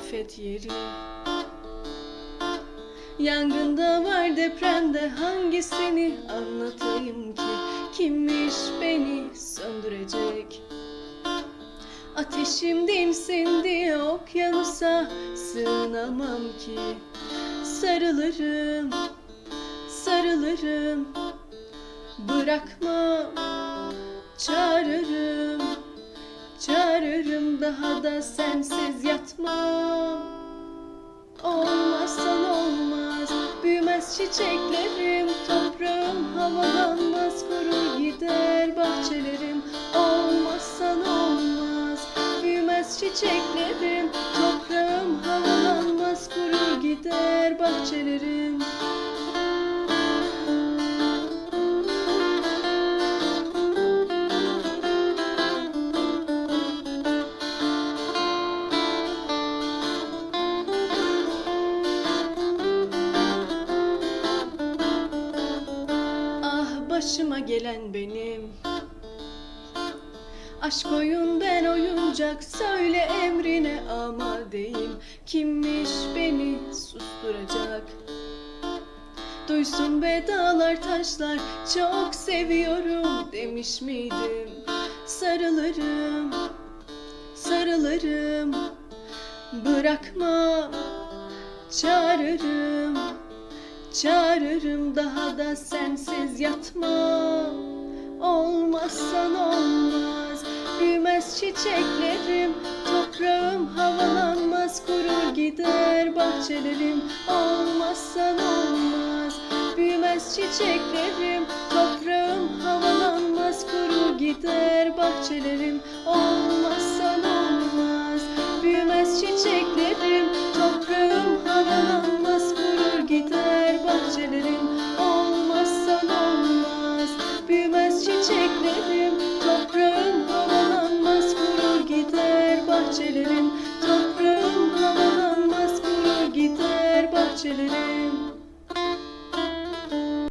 afet yeri. Yangında var depremde hangisini anlatayım ki? Kimmiş beni söndürecek? Ateşim dinsin diye okyanusa sığınamam ki. Sarılırım, sarılırım. Bırakmam, çağırırım daha da sensiz yatmam. Olmazsan olmaz. Büyümez çiçeklerim Toprağım havalanmaz Kurur gider bahçelerim. Olmazsan olmaz. Büyümez çiçeklerim Toprağım havalanmaz Kurur gider bahçelerim başıma gelen benim. Aşk oyun ben oyuncak Söyle emrine amadeyim Kimmiş beni susturacak? Duysun be dağlar taşlar Çok seviyorum demiş miydim? Sarılırım Sarılırım. Bırakmam Çağırırım Çağırırım daha da sensiz yatmam Olmazsan olmaz. Büyümez çiçeklerim Toprağım havalanmaz. Kurur gider bahçelerim. Olmazsan olmaz. Büyümez çiçeklerim Toprağım havalanmaz. Kurur gider bahçelerim. Olmazsan olmaz. Büyümez çiçeklerim bahçelerim Toprağım havalanmaz Kurur gider bahçelerim